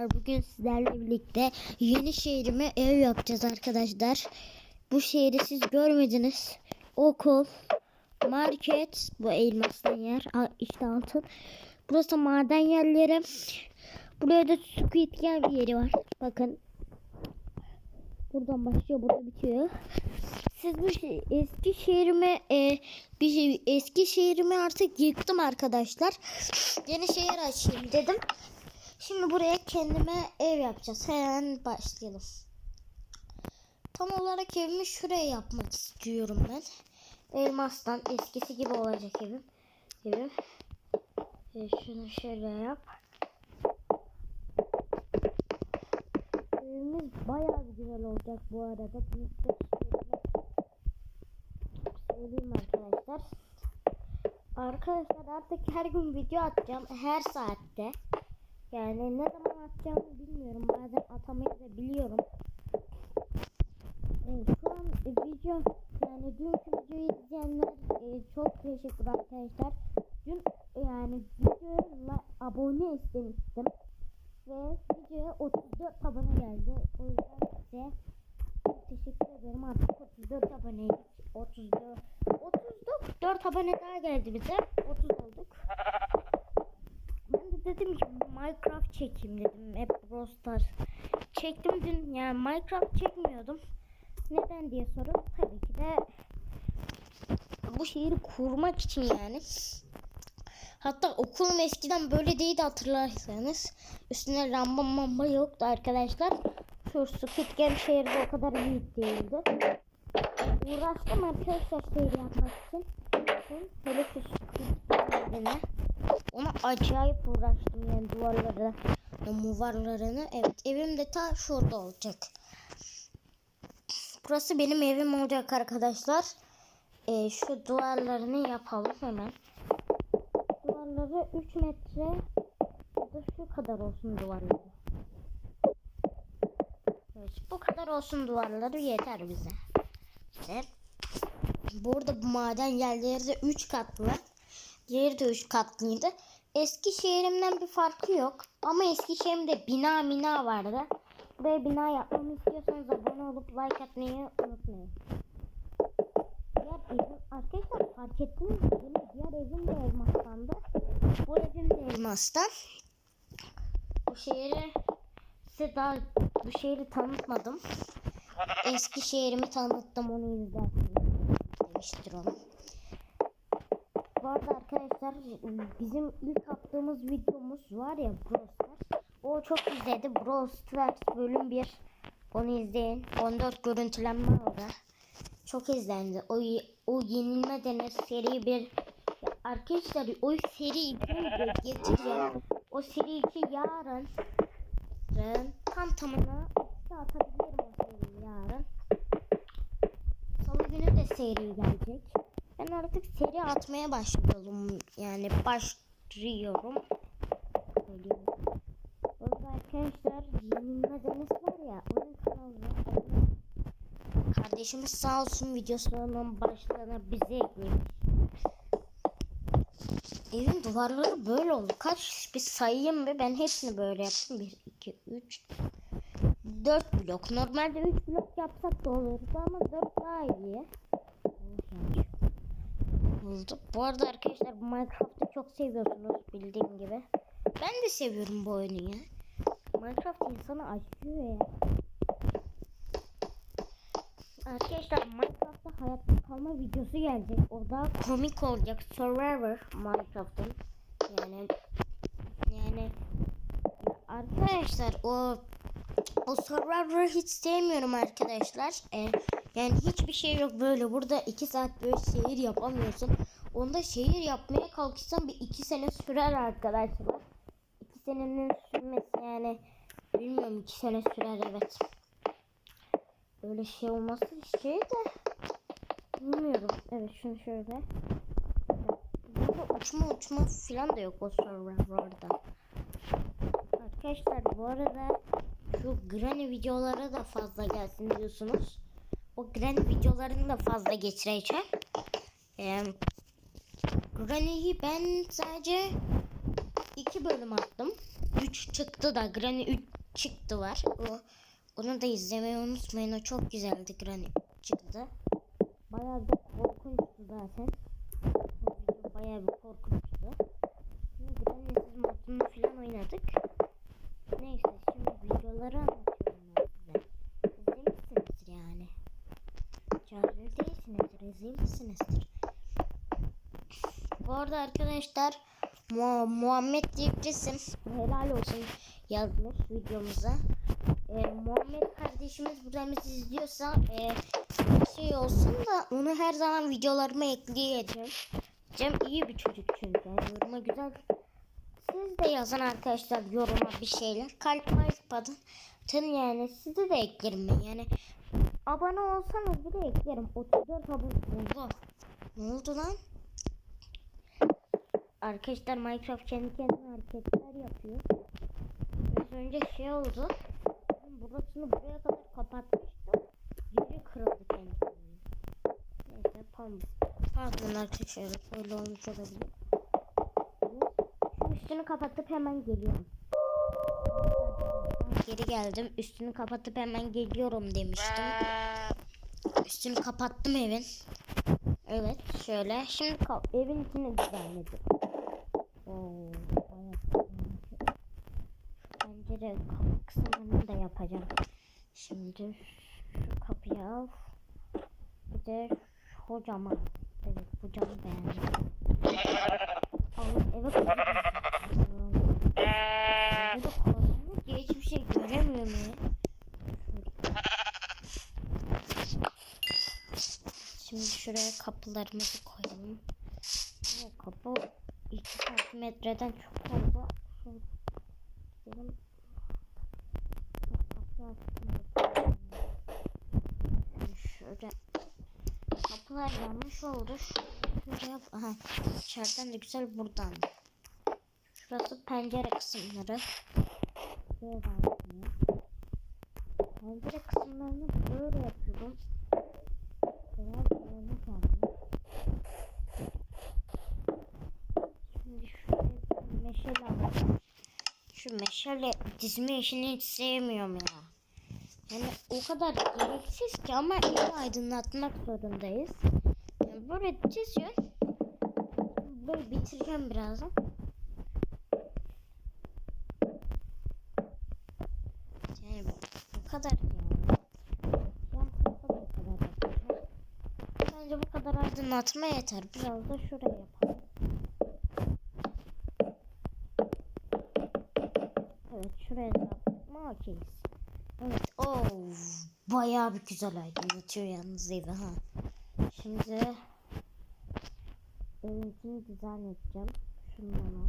Bugün sizlerle birlikte yeni şehrime ev yapacağız arkadaşlar. Bu şehri siz görmediniz. Okul, market, bu elmaslı yer, işte altın. Burası maden yerleri. Buraya da Squid Game yeri var. Bakın. Buradan başlıyor, burada bitiyor. Siz bu şey, eski şehrimi e, bir şey, eski şehrimi artık yıktım arkadaşlar. Yeni şehir açayım dedim. Şimdi buraya kendime ev yapacağız. Hemen başlayalım. Tam olarak evimi şuraya yapmak istiyorum ben. Elmastan eskisi gibi olacak evim. Evim. E, şunu şöyle yap. Evimiz bayağı güzel olacak bu arada. Bunu söyleyeyim arkadaşlar. Arkadaşlar artık her gün video atacağım. Her saatte. Yani ne zaman atacağımı bilmiyorum. Bazen atamayı da biliyorum. Evet, şu an e, video yani dünkü videoyu izleyenler e, çok teşekkür arkadaşlar. Dün yani videoya abone istemiştim. Ve videoya 34 abone geldi. O yüzden size teşekkür ederim. Artık 34 aboneydik. 34 34 abone daha geldi bize. 30 olduk. Ben de dedim ki Minecraft çekeyim dedim. Hep Brawl. Çektim dün yani Minecraft çekmiyordum. Neden diye sorun. Tabii ki de bu şehri kurmak için yani. Hatta okulum eskiden böyle değildi hatırlarsanız. Üstüne lamba mamba yoktu arkadaşlar. Şu Squid Game şehri de o kadar büyük değildi. Uğraştım arkadaşlar şehri yapmak için. Hele şu Squid. Ona acayip uğraştım yani duvarları, muvarlarını. Evet evim de ta şurada olacak. Burası benim evim olacak arkadaşlar. Ee, şu duvarlarını yapalım hemen. Duvarları 3 metre da şu kadar olsun duvarları. Evet, bu kadar olsun duvarları yeter bize. İşte burada bu maden yerleri de 3 katlı. Diğeri de 3 katlıydı. Eski şehrimden bir farkı yok. Ama eski şehrimde bina mina vardı. Buraya bina yapmamı istiyorsanız abone olup like atmayı unutmayın. Diğer evim, arkadaşlar fark ettiniz mi? Benim diğer evim de elmastandı. Bu evim de elmastan. Bu şehri size daha bu şehri tanıtmadım. Eski şehrimi tanıttım onu izlersiniz. Demiştir onu. Bu arada arkadaşlar bizim ilk attığımız videomuz var ya Brawl. O çok izledi. Brawl bölüm 1. Onu izleyin. 14 görüntülenme aldı. Çok izlendi. O, o yenilme denen seri bir arkadaşlar o seri 2'yi de getireceğim. O seri 2 yarın tam tamına ikisi atabilirim o seriyi yarın. Salı günü de seri gelecek. Ben artık seri atmaya başlıyorum. Yani başlıyorum. Orada arkadaşlar Yenilme Deniz var ya onun kanalı. Kardeşimiz sağ olsun videosunun başlığına bizi eklemiş. Evin duvarları böyle oldu. Kaç bir sayayım ve ben hepsini böyle yaptım. 1, 2, 3, 4 blok. Normalde 3 blok yapsak da olurdu ama 4 daha iyi bulduk. Bu arada arkadaşlar Minecraft'ı çok seviyorsunuz bildiğim gibi. Ben de seviyorum bu oyunu ya. Minecraft insanı açıyor ya. Arkadaşlar Minecraft'ta hayatta kalma videosu gelecek. O da komik olacak. Survivor Minecraft'ın. Yani yani arkadaşlar o o Survivor'ı hiç sevmiyorum arkadaşlar. Ee, yani hiçbir şey yok böyle. Burada iki saat böyle şehir yapamıyorsun. Onda şehir yapmaya kalkışsan bir iki sene sürer arkadaşlar. İki senenin sürmesi yani bilmiyorum iki sene sürer evet. Öyle şey olması şey de bilmiyorum. Evet şunu şöyle. Burada uçma uçma falan da yok o Survivor'da. Arkadaşlar bu arada şu granny videolara da fazla gelsin diyorsunuz. O granny videolarını da fazla geçireceğim. Granny'yi ben sadece iki bölüm attım. Üç 3 çıktı da Granny 3 çıktı var. O onu da izlemeyi unutmayın. O çok güzeldi Granny çıktı. Bayağı bir korkunçtu zaten. Bayağı bir korkunçtu. Şimdi Granny'siz modunu falan oynadık. Neyse şimdi videoları anlatıyorum ben size. İzlemişsinizdir yani. Cahil değilsinizdir, izlemişsinizdir. Bu arada arkadaşlar Mu- Muhammed diye birisi helal olsun yazmış videomuza. Ee, Muhammed kardeşimiz buradan bizi izliyorsa e, şey olsun da onu her zaman videolarıma ekleyeceğim. Cem iyi bir çocuk çünkü. Yoruma güzel. Siz de yazın arkadaşlar yoruma bir şeyler. Kalp malp atın. Tın yani sizi de eklerim ben. Yani abone olsanız bile eklerim. 34 abone oldu. Ne oldu lan? Arkadaşlar Minecraft kendi kendine hareketler yapıyor. Biraz önce şey oldu. Burasını buraya kadar kapatmıştım. Geri kırıldı kendi kendine. Neyse pardon. Pardon arkadaşlar öyle olmuş olabilir. Şu üstünü kapatıp hemen geliyorum. Geri geldim. Üstünü kapatıp hemen geliyorum demiştim. Üstünü kapattım evin. Evet şöyle. Şimdi evin içini düzenledim. Oo. Şu pencere kapı kısımlarını da yapacağım. Şimdi şu kapıyı al. Bir de şu kocaman. Evet bu camı beğendim. Al eve. Burada karanlık ya hiçbir şey göremiyorum ya. Şimdi şuraya kapılarımızı koyalım. Bu kapı 2 santimetreden çok. Şöyle gidelim. Kapı açmayalım. Şöyle kapılar yanlış oldu. Yap. Aha. İçeriden de güzel buradan. Şurası pencere kısımları. Pencere kısımlarını böyle yapıyorum. Biraz böyle kaldı. Şimdi şuraya bir meşale. Şu meşale dizme işini hiç sevmiyorum ya. Yani o kadar gereksiz ki ama evi aydınlatmak zorundayız. Yani böyle çiziyorsun. Böyle bitireceğim birazdan. Yani bu kadar yani. Bence bu kadar aydınlatma yeter. Biraz da şuraya yapalım. Evet şuraya da okeyiz. Evet oh bayağı bir güzel aydınlatıyor yalnız evi ha. Şimdi evimizin dizayn edeceğim. Şundan al.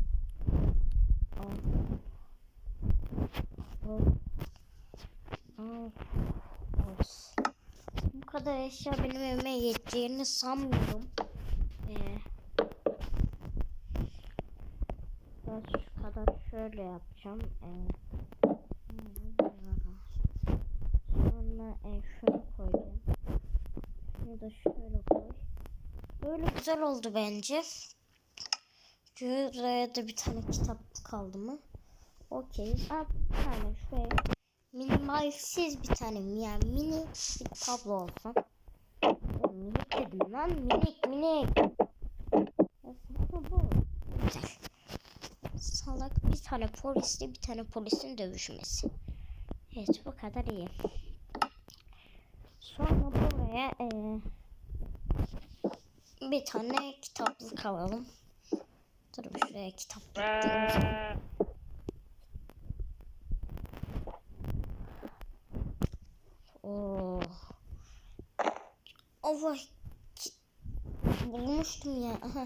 Al. Al. Bu kadar eşya benim evime yeteceğini sanmıyorum. Ee, biraz şu kadar şöyle yapacağım. Ee, sonra e, şunu koyacağım. Şunu da şöyle koy. Böyle güzel oldu bence. Şuraya da bir tane kitap kaldı mı? Okey. Bir tane şuraya minimalsiz bir tane yani mini bir tablo olsun. Minik dedim lan minik minik. Salak bir tane polisle bir tane polisin dövüşmesi. Evet bu kadar iyi. Sonra buraya eee bir tane kitaplık alalım. Dur şuraya kitaplık diyeyim. Oo. Allah. Ki- Bulmuştum ya. Aha.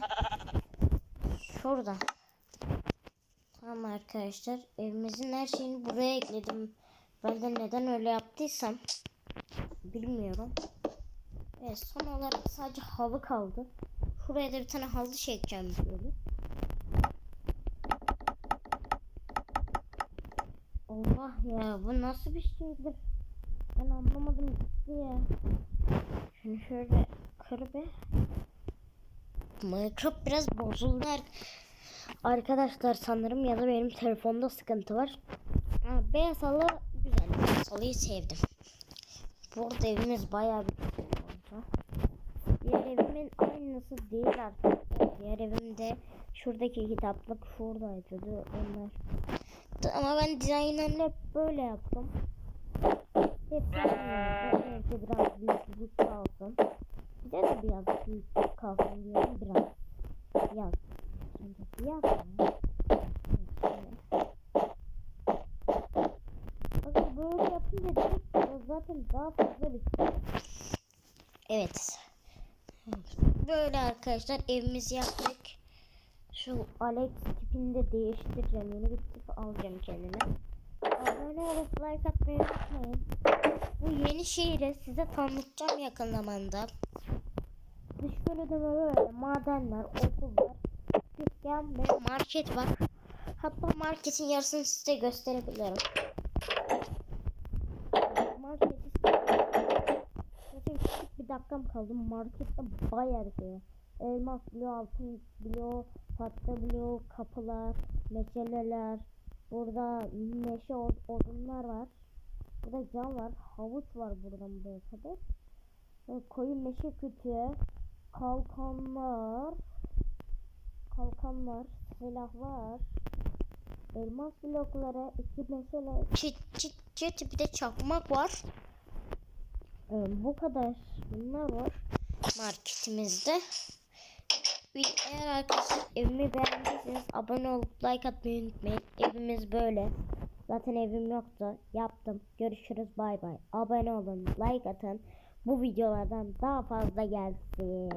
Şurada. Tamam arkadaşlar. Evimizin her şeyini buraya ekledim. Ben de neden öyle yaptıysam bilmiyorum. Evet son olarak sadece halı kaldı. Şuraya da bir tane halı çekeceğim böyle. Allah ya bu nasıl bir şeydir? Ben anlamadım gitti ya. Şunu şöyle kır be. Minecraft biraz bozuldu. ar- Arkadaşlar sanırım ya da benim telefonda sıkıntı var. Ha, beyaz halı güzel. Beyaz halıyı sevdim. Burada evimiz bayağı bir güzel oldu. Diğer evimin aynısı değil arkadaşlar. Diğer evimde şuradaki kitaplık şuradaydı. da Onlar. Ama ben dizaynlarını hep böyle yaptım. Hep. Evde biraz büyüklük kalsın. Bize de biraz büyüklük kalsın diyorum biraz. Yaz. Şimdi yaz mı? Bakın böyle yapınca direkt o zaten daha fazla bir Evet. Böyle arkadaşlar evimizi yaptık. Şu Alex tipini de değiştireceğim. Yeni bir tip alacağım kendime. Abone olup like atmayı unutmayın. Bu yeni şehri size tanıtacağım yakın zamanda. Dış görünümü böyle madenler, okullar, dükkan ve market var. Hatta marketin yarısını size gösterebilirim. Marketi Zaten küçük bir dakikam kaldı. Markette bayağı şey var. Elmas bloğu, altın bloğu, patla bloğu, kapılar, meşaleler. Burada meşe od- odunlar var. Burada cam var. Havuç var buradan buraya kadar. Ve koyu meşe kütüğü, kalkanlar, kalkanlar, silahlar, elmas blokları, iki meşale, çit çit çit bir de çakmak var. Ee, bu kadar bunlar var marketimizde. Eğer arkadaşlar evimi beğendiyseniz abone olup like atmayı unutmayın. Evimiz böyle. Zaten evim yoktu. Yaptım. Görüşürüz. Bay bay. Abone olun. Like atın. Bu videolardan daha fazla gelsin.